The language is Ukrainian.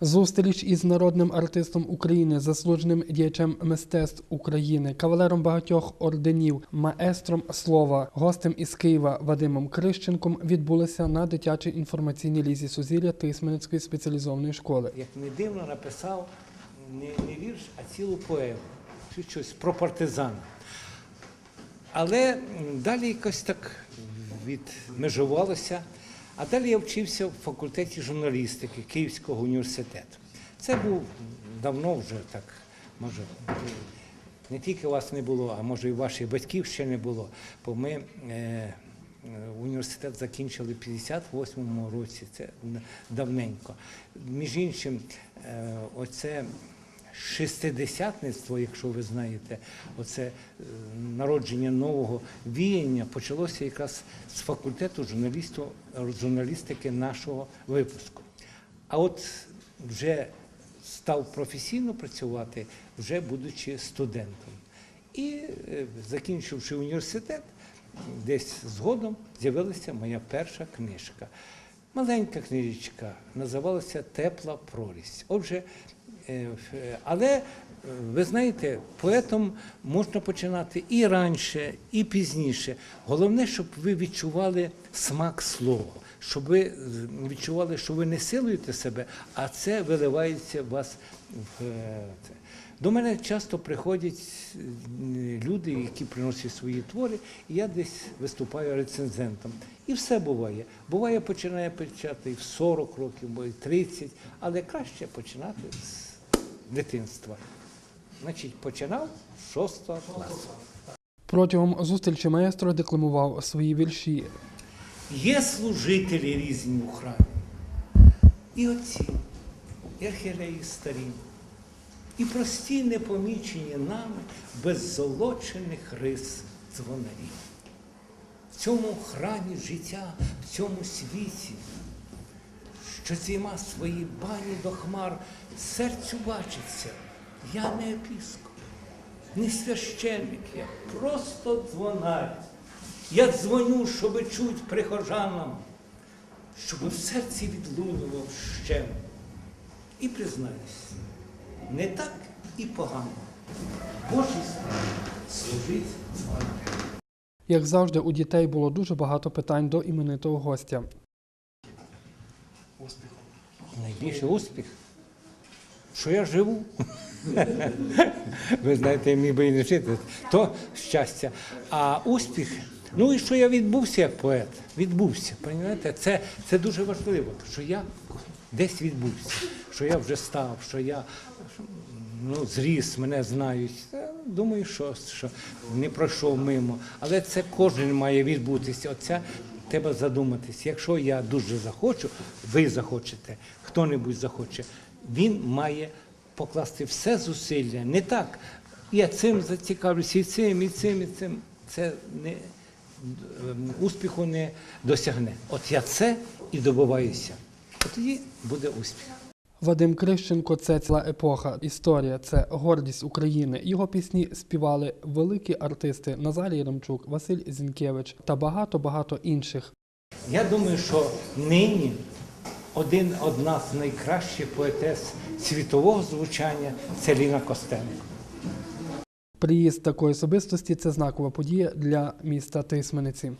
Зустріч із народним артистом України, заслуженим діячем мистецтв України, кавалером багатьох орденів, маестром слова, гостем із Києва Вадимом Крищенком відбулися на дитячій інформаційній лізі Сузір'я Тисменецької спеціалізованої школи. як не дивно, написав не, не вірш, а цілу поему. Щось про партизана. Але далі якось так відмежувалося. А далі я вчився в факультеті журналістики Київського університету. Це був давно вже так, може, не тільки вас не було, а може і ваших батьків ще не було. Бо ми е, університет закінчили в 58-му році, це давненько. Між іншим, е, оце шестидесятництво, якщо ви знаєте, оце е, народження нового віяння почалося якраз з факультету журналістики нашого випуску. А от вже став професійно працювати, вже будучи студентом. І е, закінчивши університет, десь згодом з'явилася моя перша книжка. Маленька книжечка, називалася Тепла прорість. Отже, але е, ви знаєте, поетом можна починати і раніше, і пізніше. Головне, щоб ви відчували смак слова, щоб ви е, відчували, що ви не силуєте себе, а це виливається в вас в е, це. До мене часто приходять е, люди, які приносять свої твори, і я десь виступаю рецензентом. І все буває. Буває, починає печати і в 40 років, і 30, але краще починати з дитинства. Значить, починав з 6 класу. Протягом зустрічі маестро декламував свої вірші. Є служителі різні у храмі. І отці, і архієреї старі, і прості непомічені нами без золочених рис дзвонарі. В цьому храмі життя, в цьому світі, що зійма свої бані до хмар, серцю бачиться, я не епіскоп, не священник, я просто дзвонар. Я дзвоню, щоби чуть прихожанам, щоб в серці відлунював ще. І признаюсь, не так і погано. Справі служить дзвонарем. Як завжди, у дітей було дуже багато питань до іменитого гостя. Найбільший успіх, що я живу. Ви знаєте, міг би і не жити, то щастя. А успіх, ну і що я відбувся як поет. Відбувся. Понімаєте? Це, це дуже важливо, що я десь відбувся, що я вже став, що я ну, зріс, мене знають. Думаю, що, що не пройшов мимо. Але це кожен має відбутися. Оця треба задуматись. Якщо я дуже захочу, ви захочете, хто-небудь захоче, він має покласти все зусилля. Не так. Я цим зацікавлюся, і цим, і цим, і цим. Це не ем, успіху не досягне. От я це і добиваюся. Тоді буде успіх. Вадим Крищенко це ціла епоха. Історія це гордість України. Його пісні співали великі артисти Назарій Ремчук, Василь Зінкевич та багато багато інших. Я думаю, що нині один, одна з найкращих поетес світового звучання це Ліна Костенко. Приїзд такої особистості це знакова подія для міста Тисмениці.